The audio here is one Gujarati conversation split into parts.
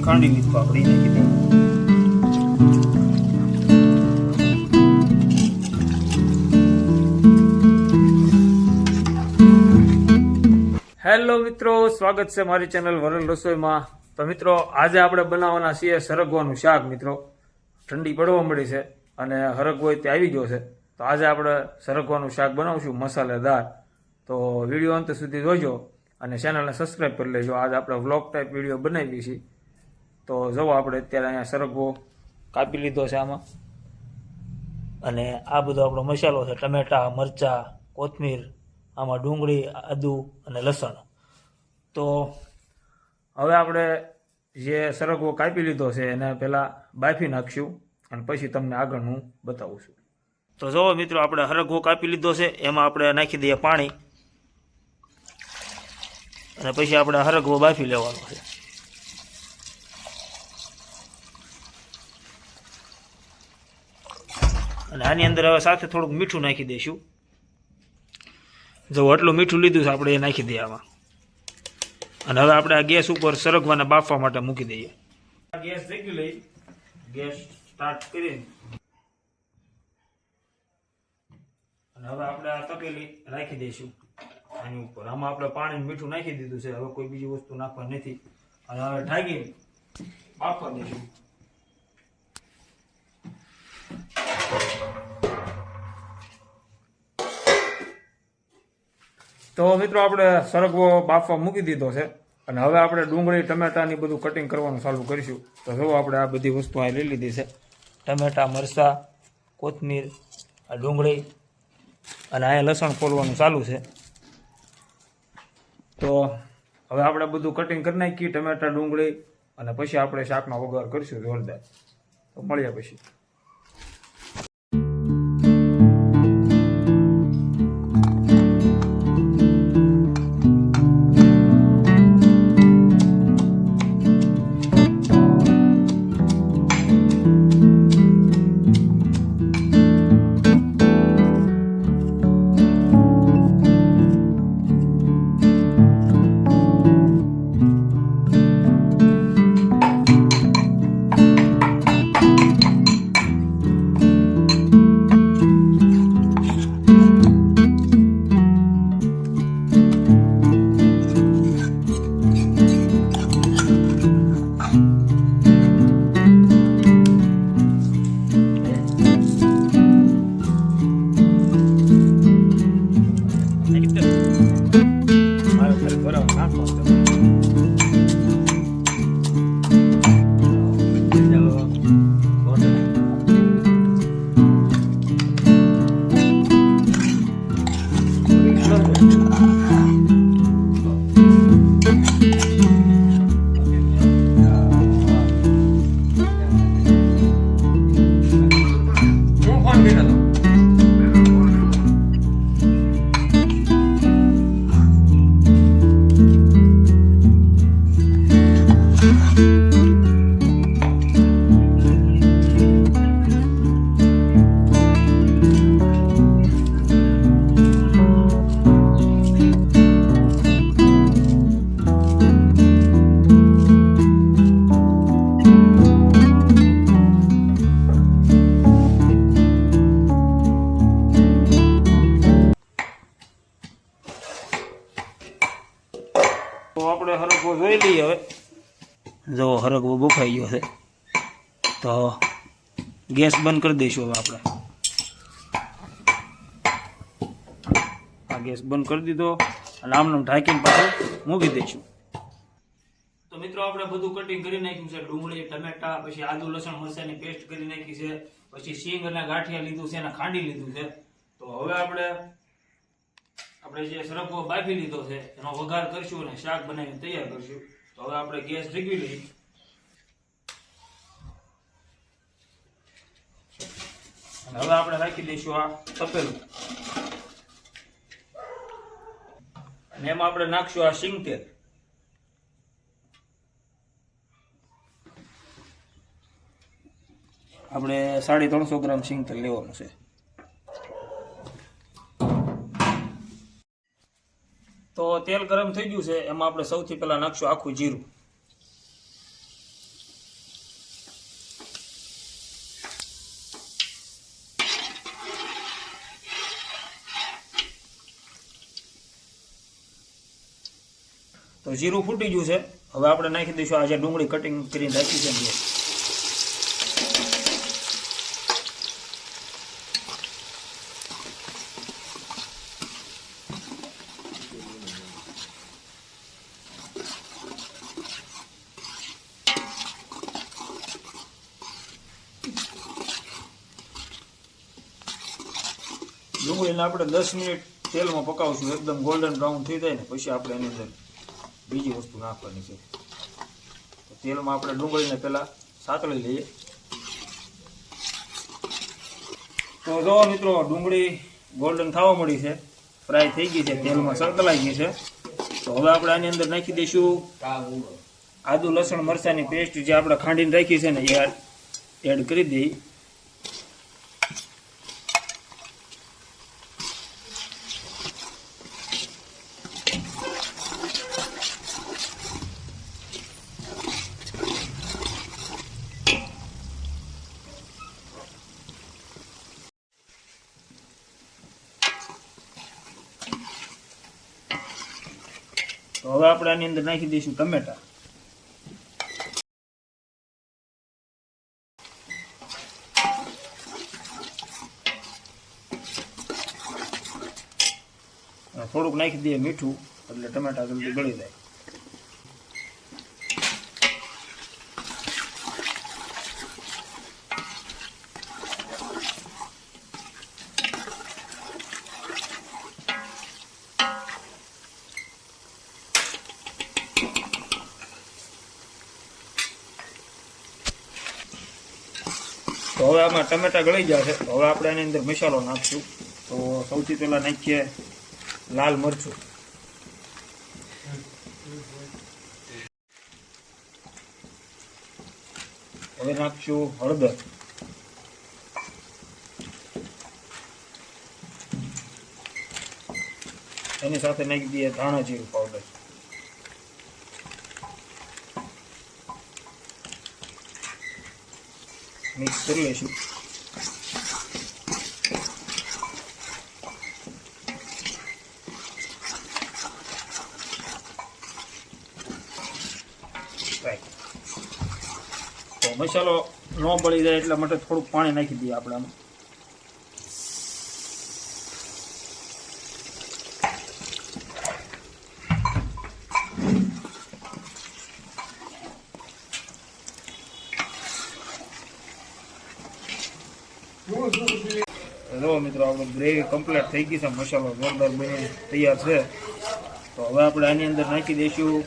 ખાંડી લીધું આપણે નાખી હેલો મિત્રો, સ્વાગત છે મારી ચેનલ વરલ રસોઈમાં. તો મિત્રો, આજે આપણે બનાવવાના છીએ સરગવાનું શાક, મિત્રો. ઠંડી પડવા મળી છે અને હરગવો તે આવી ગયો છે. તો આજે આપણે સરગવાનું શાક બનાવશું, મસાલેદાર. તો વીડિયો અંત સુધી જોજો અને ચેનલને સબસ્ક્રાઈબ કરી લેજો. આજે આપણે વ્લોગ ટાઈપ વીડિયો બનાવી છીએ તો જવો આપણે અત્યારે અહીંયા સરગવો કાપી લીધો છે આમાં. અને આ બધો આપણો મસાલો છે, ટમેટા, મરચાં, કોથમીર, આમાં ડુંગળી, આદુ અને લસણ. તો હવે આપણે જે સરગવો કાપી લીધો છે એને પહેલાં બાફી નાખશું અને પછી તમને આગળ હું બતાવું છું. તો જુઓ મિત્રો, આપણે હરગવો કાપી લીધો છે, એમાં આપણે નાખી દઈએ પાણી. અને પછી આપણે હરગવો બાફી લેવાનો છે. અને આની અંદર હવે સાથે થોડુંક મીઠું નાખી દઈશું. જો આટલું મીઠું લીધું છે, આપણે એ નાખી દઈએ આમાં. અને હવે આપણે આ ગેસ ઉપર સરગવાને બાફવા માટે મૂકી દઈએ. ગેસ થઈ લઈ. ગેસ સ્ટાર્ટ કરી. અને હવે આપણે આ તપેલી રાખી દઈશું. આની ઉપર. આમાં આપણે પાણી મીઠું નાખી દીધું છે. હવે કોઈ બીજી વસ્તુ નાખવા નથી. અને હવે ઢાંકી બાફવા દઈશું. તો મિત્રો આપણે સરગવો બાફવા મૂકી દીધો છે અને હવે આપણે ડુંગળી ટમેટાની બધું કટિંગ કરવાનું ચાલુ કરીશું. તો જો આપણે આ બધી વસ્તુ અહીં લઈ લીધી છે. ટમેટા, મરચાં, કોથમીર, આ ડુંગળી અને અહીંયા લસણ ફોલવાનું ચાલુ છે. તો હવે આપણે બધું કટિંગ કરી નાખીએ ટમેટા, ડુંગળી અને પછી આપણે શાકનો વઘાર કરીશું જોરદાર. તો મળ્યા પછી. હરગવો બફાઈ ગયો છે. તો ગેસ બંધ કરી દઈશું હવે આપણે. આ ગેસ બંધ કરી દીધો અને આમને ઢાંકીને પાછું મૂકી દઈશું. તો મિત્રો આપણે બધું કટિંગ કરી નાખ્યું છે. ડુંગળી, ટમેટા, પછી આદુ, લસણ, મરચાની પેસ્ટ કરી નાખી છે. પછી સિંગ અને ગાંઠિયા લીધું છે અને ખાંડી લીધું છે. તો હવે આપણે આપણે જે સરગવો બાફી લીધો છે, એનો વઘાર કરશું અને શાક બનાવીને તૈયાર કરશું. તો હવે આપણે ગેસ રીગવી લઈએ. હવે આપણે રાખી દઈશું આ તપેલું. અને એમાં આપણે નાખશું આ સિંગ તેલ આપણે સાડી ત્રણસો ગ્રામ સિંગ તેલ લેવાનું છે. તો તેલ ગરમ થઈ ગયું છે, એમાં આપણે સૌથી પહેલા નાખશું આખું જીરું. તો જીરું ફૂટી ગયું છે. હવે આપણે નાખી દઈશું આ જે ડુંગળી કટિંગ કરીને રાખી છે ડુંગળીને આપણે દસ મિનિટ તેલમાં પકાવશું. એકદમ ગોલ્ડન બ્રાઉન થઈ જાય ને, પછી આપણે એની અંદર બીજી વસ્તુ નાખવાની છે. તેલમાં આપણે ડુંગળીને પહેલાં સાતળી લઈએ. તો જો મિત્રો, ડુંગળી ગોલ્ડન થવા મળી છે. ફ્રાય થઈ ગઈ છે, તેલમાં સળતલાઈ ગઈ છે. તો હવે આપણે આની અંદર નાખી દઈશું આદુ, લસણ, મરચાંની પેસ્ટ જે આપણે ખાંડીને રાખી છે ને, એ એડ કરી દઈએ. તો હવે આપણે આની અંદર નાખી દઈશું ટમેટા. થોડુંક નાખી દઈએ મીઠું, એટલે ટમેટા જલ્દી ગળી જાય. તો હવે આમાં ટમેટા ગળી જશે તો હવે આપણે એની અંદર મસાલો નાખશું. તો સૌથી પહેલા નાખીએ લાલ મરચું. હવે નાખશું હળદર. એની સાથે નાખી દઈએ ધાણા જીરું પાવડર મિક્સ કરી લઈશું. તો મસાલો ન બળી જાય એટલા માટે થોડુંક પાણી નાખી દઈએ આપણે આમાં મિત્રો આપણું ગ્રેવી કમ્પ્લીટ થઈ ગઈ છે. મસાલો જોરદાર બની તૈયાર છે. તો હવે આપણે આની અંદર નાખી દઈશું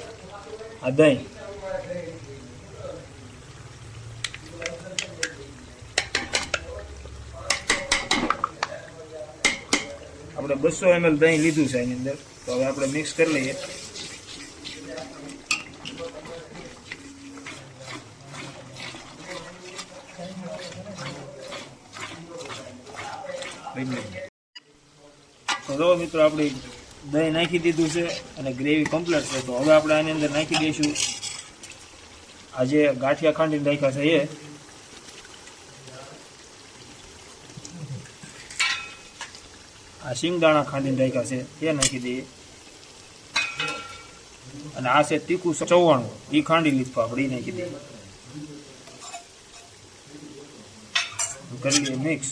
આ દહીં. આપણે બસો એમએલ દહીં લીધું છે એની અંદર. તો હવે આપણે મિક્સ કરી લઈએ. તો મિત્રો આપણે દહીં નાખી દીધું છે અને ગ્રેવી કમ્પ્લીટ છે, તો હવે આપણે આની અંદર નાખી દઈશું. આ જે ગાંઠિયા ખાંડીને નાખ્યા છે એ. આ શિંગદાણા ખાંડીને રાખ્યા છે, એ નાખી દઈએ. અને આ છે તીખું ચવાણું એ ખાંડી લીધું આપણે એ નાખી દઈએ. કરી લઈએ મિક્સ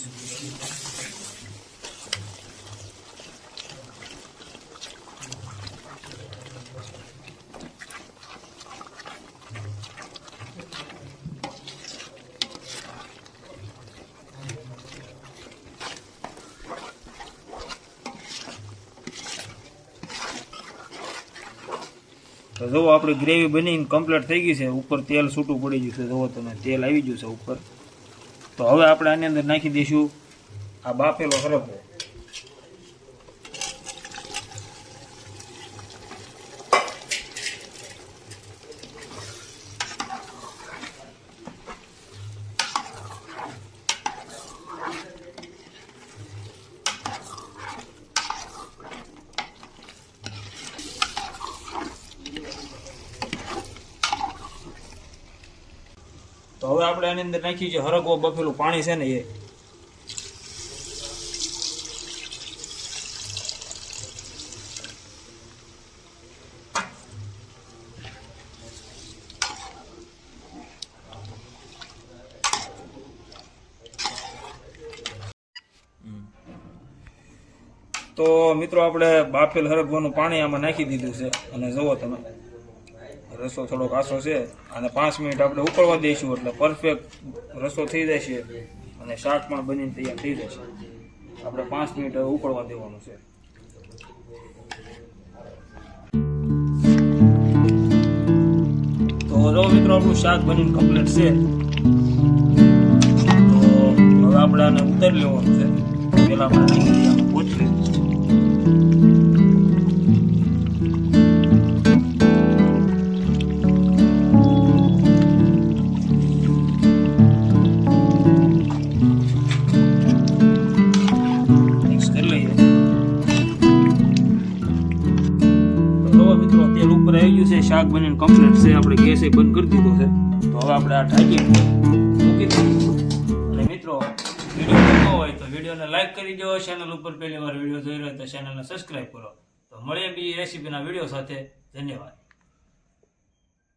તો જુઓ આપણી ગ્રેવી બનીને કમ્પ્લીટ થઈ ગઈ છે. ઉપર તેલ છૂટું પડી ગયું છે. જુઓ તમે, તેલ આવી ગયું છે ઉપર. તો હવે આપણે આની અંદર નાખી દઈશું. આ બાફેલો હરકો તો હવે આપણે આની અંદર નાખ્યું છે હરગવો બફેલું પાણી છે ને એ. તો મિત્રો, આપણે બાફેલ હરગવાનું પાણી આમાં નાખી દીધું છે. અને જુઓ તમે. રસો થોડોક આસો છે અને પાંચ મિનિટ આપણે ઉકળવા દઈશું એટલે પરફેક્ટ રસો થઈ જશે અને શાક પણ બનીને તૈયાર થઈ જશે. આપણે પાંચ મિનિટ ઉકળવા દેવાનું છે. તો જો મિત્રો આપણું શાક બનીને કમ્પ્લીટ છે. તો હવે આપણે આને ઉતારી લેવાનું છે. પેલા આપણે શાક બનીને કમ્પ્લીટ છે. આપણે ગેસ એ બંધ કરી દીધો છે. તો હવે આપણે આ ઢાંકી મૂકી દઈશું અને મિત્રો વીડિયો ગમતો હોય તો વિડીયોને લાઈક કરી દો ચેનલ ઉપર પહેલી વાર વીડિયો જોઈ રહ્યો હોય તો ચેનલને સબસ્ક્રાઈબ કરો. તો મળીએ બીજી રેસીપીના વીડિયો સાથે. ધન્યવાદ.